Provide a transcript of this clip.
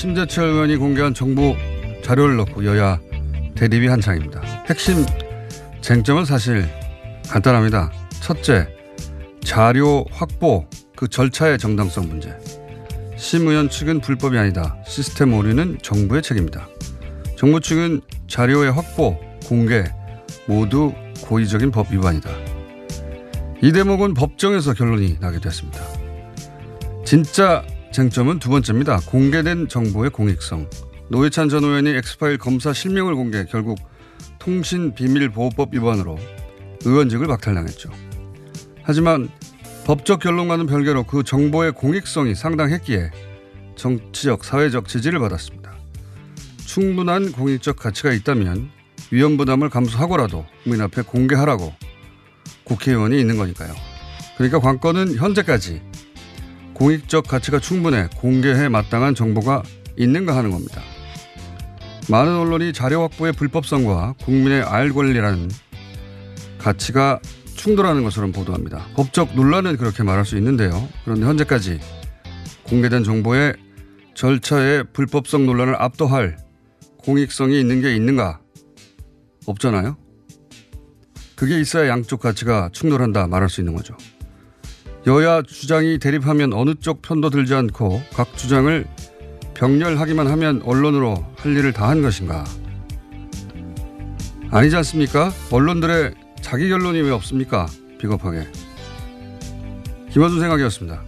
심재철 의원이 공개한 정부 자료를 놓고 여야 대립이 한창입니다. 핵심 쟁점은 사실 간단합니다. 첫째, 자료 확보 그 절차의 정당성 문제. 심 의원 측은 불법이 아니다. 시스템 오류는 정부의 책임이다. 정부 측은 자료의 확보, 공개 모두 고의적인 법 위반이다. 이 대목은 법정에서 결론이 나게 됐습니다. 진짜 쟁점은 두 번째입니다. 공개된 정보의 공익성. 노회찬 전 의원이 엑스파일 검사 실명을 공개 결국 통신비밀보호법 위반으로 의원직을 박탈당했죠. 하지만 법적 결론과는 별개로 그 정보의 공익성이 상당했기에 정치적, 사회적 지지를 받았습니다. 충분한 공익적 가치가 있다면 위험 부담을 감수하고라도 국민 앞에 공개하라고 국회의원이 있는 거니까요. 그러니까 관건은 현재까지 공익적 가치가 충분해 공개해 마땅한 정보가 있는가 하는 겁니다. 많은 언론이 자료 확보의 불법성과 국민의 알 권리라는 가치가 충돌하는 것으로 보도합니다. 법적 논란은 그렇게 말할 수 있는데요. 그런데 현재까지 공개된 정보의 절차의 불법성 논란을 압도할 공익성이 있는 게 있는가? 없잖아요. 그게 있어야 양쪽 가치가 충돌한다 말할 수 있는 거죠. 여야 주장이 대립하면 어느 쪽 편도 들지 않고 각 주장을 병렬하기만 하면 언론으로 할 일을 다 한 것인가? 아니지 않습니까? 언론들의 자기 결론이 왜 없습니까? 비겁하게. 김원준 생각이었습니다.